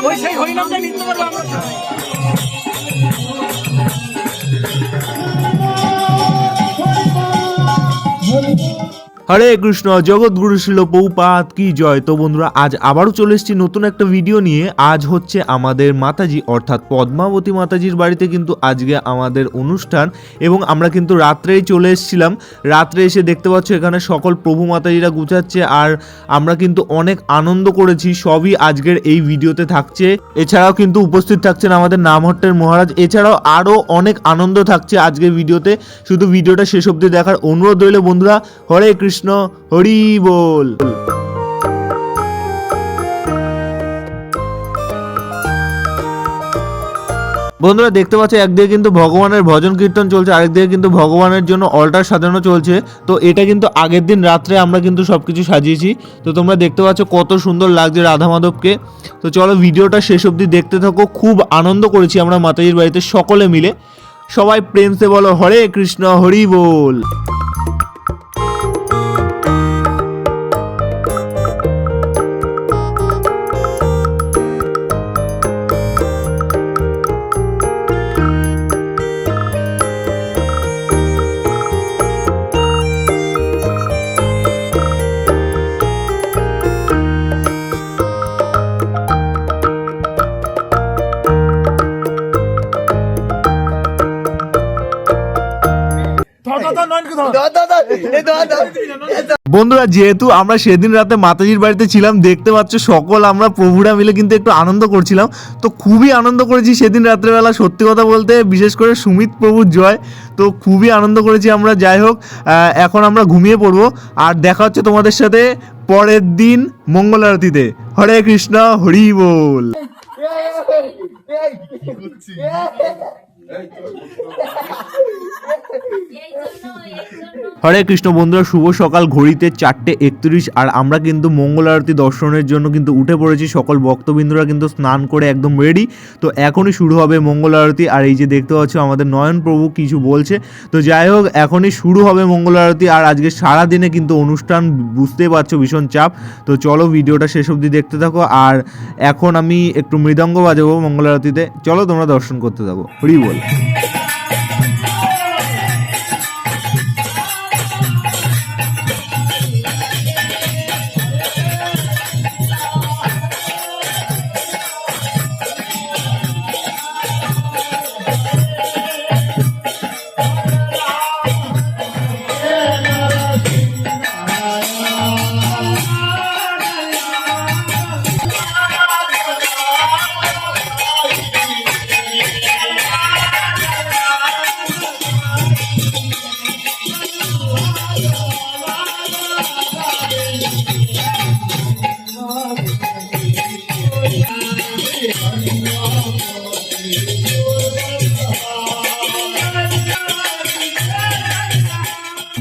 ওই সেই হরিনামটা নিতে পারব আমরা হরে কৃষ্ণ জগৎগুরু শিল পৌপাত কি জয়। তো বন্ধুরা, আজ আবারও চলে এসেছি নতুন একটা ভিডিও নিয়ে। আজ হচ্ছে আমাদের মাতাজি, অর্থাৎ পদ্মাবতী মাতাজির বাড়িতে কিন্তু আজকে আমাদের অনুষ্ঠান। এবং আমরা কিন্তু রাত্রেই চলে এসেছিলাম। রাত্রে এসে দেখতে পাচ্ছ এখানে সকল প্রভু মাতাজিরা গুছাচ্ছে। আর আমরা কিন্তু অনেক আনন্দ করেছি, সবই আজকের এই ভিডিওতে থাকছে। এছাড়াও কিন্তু উপস্থিত থাকছেন আমাদের নামহট্টের মহারাজ। এছাড়াও আরও অনেক আনন্দ থাকছে আজকের ভিডিওতে শুধু ভিডিওটা শেষ অবধি দেখার অনুরোধ রইল বন্ধুরা। হরে কৃষ্ণ হরি বল। বন্ধুরা, দেখতে পাচ্ছ, একদিকে কিন্তু ভগবানের ভজন কীর্তন চলছে, আরেকদিকে কিন্তু ভগবানের জন্য অল্টার সাজানো চলছে। তো এটা কিন্তু আগের দিন রাত্রে আমরা কিন্তু সব কিছু সাজিয়েছি। তো তোমরা দেখতে পাচ্ছ, কত সুন্দর লাগছে রাধা মাধবকে। তো চলো, ভিডিওটা শেষ অবধি দেখতে থাকো। খুব আনন্দ করেছি আমরা মাতাজির বাড়িতে সকলে মিলে। সবাই প্রেমসে বলো হরে কৃষ্ণ হরি বল। বন্ধুরা যেহেতু আমরা সেদিন রাতে মাতাজির বাড়িতে ছিলাম দেখতে পাচ্ছ সকল আমরা প্রভুরা মিলে কিন্তু একটু আনন্দ করছিলাম তো খুবই আনন্দ করেছি সেদিন রাত্রেবেলা সত্যি কথা বলতে বিশেষ করে সুমিত প্রভুর জয় তো খুবই আনন্দ করেছি আমরা যাই হোক এখন আমরা ঘুমিয়ে পড়ব আর দেখা হচ্ছে তোমাদের সাথে পরের দিন মঙ্গল আরতিতে হরে কৃষ্ণ হরি বল হরে কৃষ্ণ বন্ধুরা, শুভ সকাল। ঘড়িতে চারটে একত্রিশ, আর আমরা কিন্তু মঙ্গল আরতি দর্শনের জন্য কিন্তু উঠে পড়েছি। সকল ভক্তবৃন্দরা কিন্তু স্নান করে একদম রেডি তো এখনই শুরু হবে মঙ্গল আরতি। আর এই যে দেখতে পাচ্ছ, আমাদের নয়ন প্রভু কিছু বলছে। তো যাই হোক, এখনই শুরু হবে মঙ্গল আরতি। আর আজকে সারা দিনে কিন্তু অনুষ্ঠান বুঝতেই পারছ, ভীষণ চাপ। তো চলো ভিডিওটা শেষ অবধি দেখতে থাকো। আর এখন আমি একটু মৃদঙ্গ বাজাবো মঙ্গল আরতিতে। চলো তোমরা দর্শন করতে থাকো। হরি বল।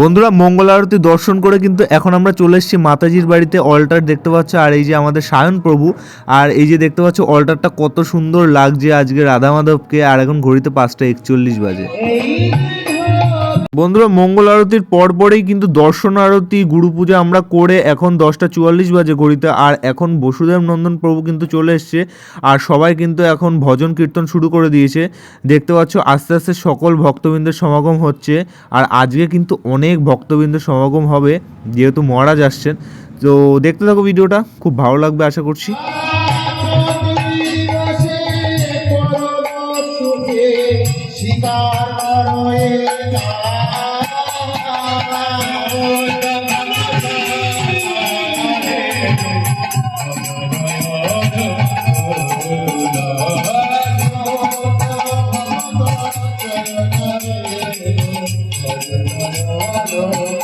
বন্ধুরা, মঙ্গল আরতি দর্শন করে কিন্তু এখন আমরা চলে এসেছি মাতাজির বাড়িতে। অল্টার দেখতে পাচ্ছ, আর এই যে আমাদের সায়ন প্রভু, আর এই যে দেখতে পাচ্ছ অল্টারটা কত সুন্দর লাগছে আজকে রাধা মাধবকে, আর এখন ঘড়িতে পাঁচটা একচল্লিশ বাজে। বন্ধুরা, মঙ্গল আরতির পর পরপরেই কিন্তু দর্শন আরতি, গুরু পূজা আমরা করে এখন দশটা চুয়াল্লিশ বাজে ঘড়িতে, আর এখন বসুদেব নন্দন প্রভু কিন্তু চলে এসছে, আর সবাই কিন্তু এখন ভজন কীর্তন শুরু করে দিয়েছে। দেখতে পাচ্ছ, আস্তে আস্তে সকল ভক্তবৃন্দের সমাগম হচ্ছে, আর আজকে কিন্তু অনেক ভক্তবৃন্দের সমাগম হবে, যেহেতু মহারাজ আসছেন। তো দেখতে থাকো ভিডিওটা, খুব ভালো লাগবে আশা করছি। শিকার ভালো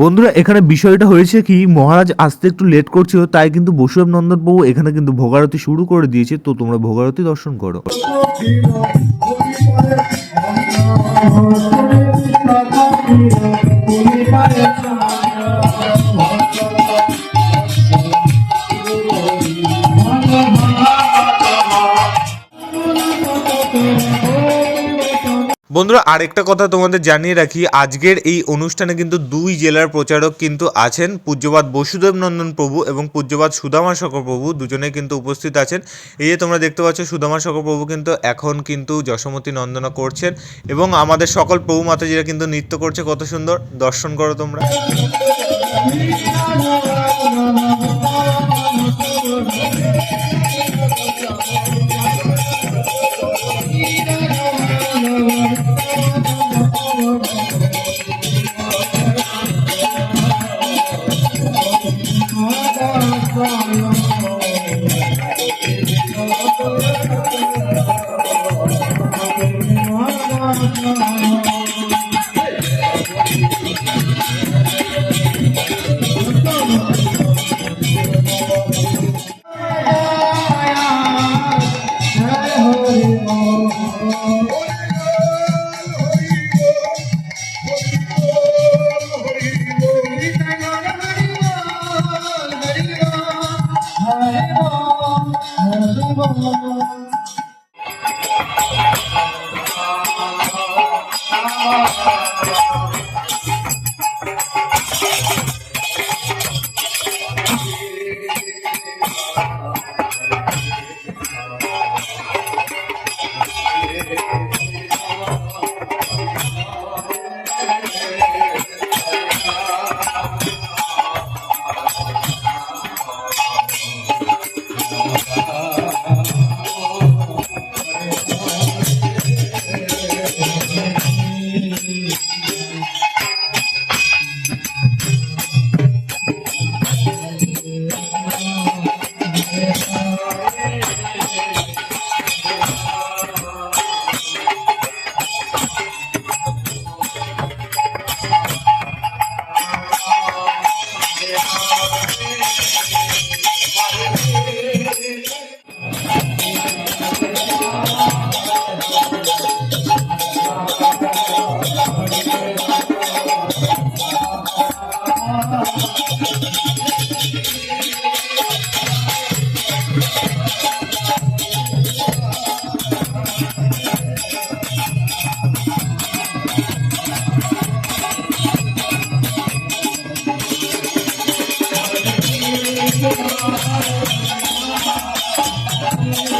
বন্ধুরা, এখানে বিষয়টা হয়েছে কি, মহারাজ আসতে একটু লেট করছিল, তাই কিন্তু বসুদেব নন্দন প্রভু এখানে কিন্তু ভোগারতি শুরু করে দিয়েছে, তো তোমরা ভোগারতি দর্শন করো। বন্ধুরা, আরেকটা কথা তোমাদের জানিয়ে রাখি, আজকের এই অনুষ্ঠানে কিন্তু দুই জেলার প্রচারক কিন্তু আছেন। পূজ্যবাদ বসুদেব নন্দন প্রভু এবং পূজ্যবাদ সুদামা প্রভু দুজনে কিন্তু উপস্থিত আছেন। এই যে তোমরা দেখতে পাচ্ছ, সুদামা প্রভু কিন্তু এখন কিন্তু যশোমতী নন্দনা করছেন এবং আমাদের সকল প্রভু মাতাজিরা কিন্তু নৃত্য করছে, কত সুন্দর। দর্শন করো তোমরা। 的泪光 Thank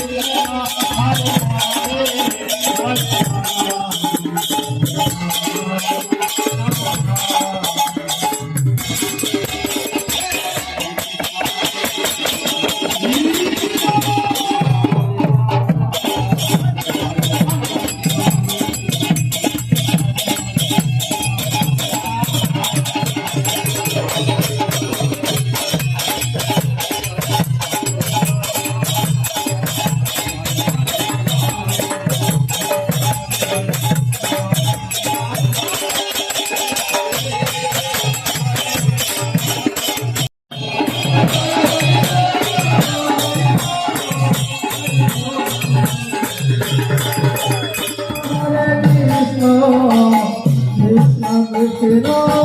you. Krishna.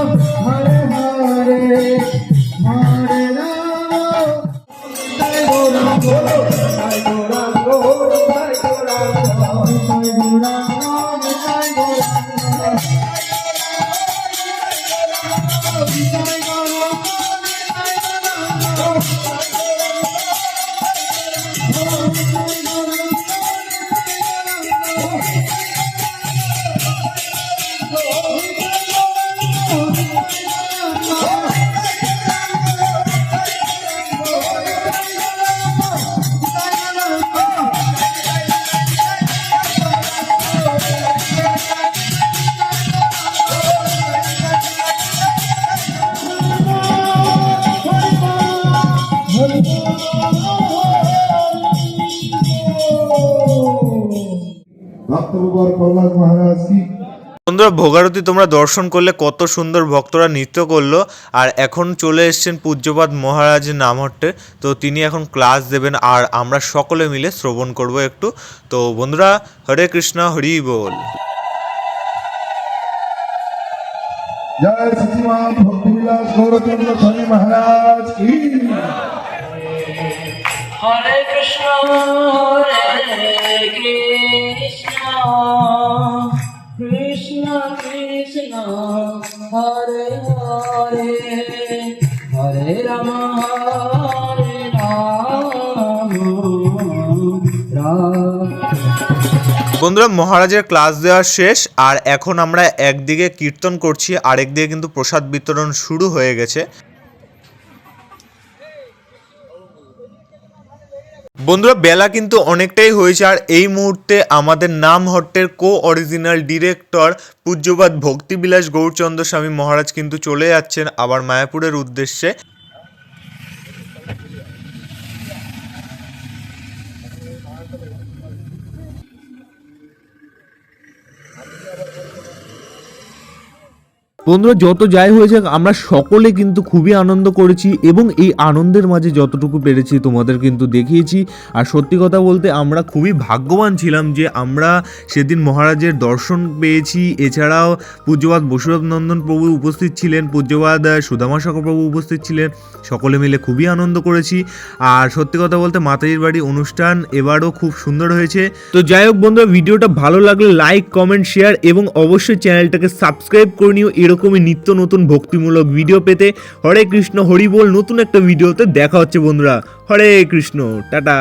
মহারাজ কি? বন্ধুরা ভোগারতি তোমরা দর্শন করলে কত সুন্দর ভক্তরা নৃত্য করল। আর এখন চলে এসছেন পূজ্যপাদ মহারাজ নামহট্টে। তো তিনি এখন ক্লাস দেবেন আর আমরা সকলে মিলে শ্রবণ করব একটু। তো বন্ধুরা হরে কৃষ্ণ হরি বল। কৃষ্ণ। বন্ধুরা, মহারাজের ক্লাস দেওয়া শেষ, আর এখন আমরা একদিকে কীর্তন করছি আরেকদিকে কিন্তু প্রসাদ বিতরণ শুরু হয়ে গেছে। বন্ধুরা, বেলা কিন্তু অনেকটাই হয়েছে, আর এই মুহূর্তে আমাদের নাম হট্টের কো অরিজিনাল ডিরেক্টর পূজ্যপাত ভক্তিবিলাস গৌরচন্দ্র স্বামী মহারাজ কিন্তু চলে যাচ্ছেন আবার মায়াপুরের উদ্দেশ্যে। বন্ধুরা, যত যাই হয়েছে আমরা সকলে কিন্তু খুবই আনন্দ করেছি এবং এই আনন্দের মাঝে যতটুকু পেরেছি তোমাদের কিন্তু দেখিয়েছি। আর সত্যি কথা বলতে, আমরা খুবই ভাগ্যবান ছিলাম যে আমরা সেদিন মহারাজের দর্শন পেয়েছি। এছাড়াও পূজ্যবাদ বসুরথ নন্দন প্রভু উপস্থিত ছিলেন পূজ্যবাদ সুদামা প্রভু উপস্থিত ছিলেন, সকলে মিলে খুবই আনন্দ করেছি। আর সত্যি কথা বলতে, মাতাজির বাড়ি অনুষ্ঠান এবারও খুব সুন্দর হয়েছে। তো যাই হোক বন্ধুরা, ভিডিওটা ভালো লাগলে লাইক কমেন্ট শেয়ার এবং অবশ্যই চ্যানেলটাকে সাবস্ক্রাইব করে নিও। এরকমই নিত্য নতুন ভক্তিমূলক ভিডিও পেতে হরে কৃষ্ণ, হরি বল নতুন একটা ভিডিওতে দেখা হচ্ছে বন্ধুরা। হরে কৃষ্ণ, টাটা।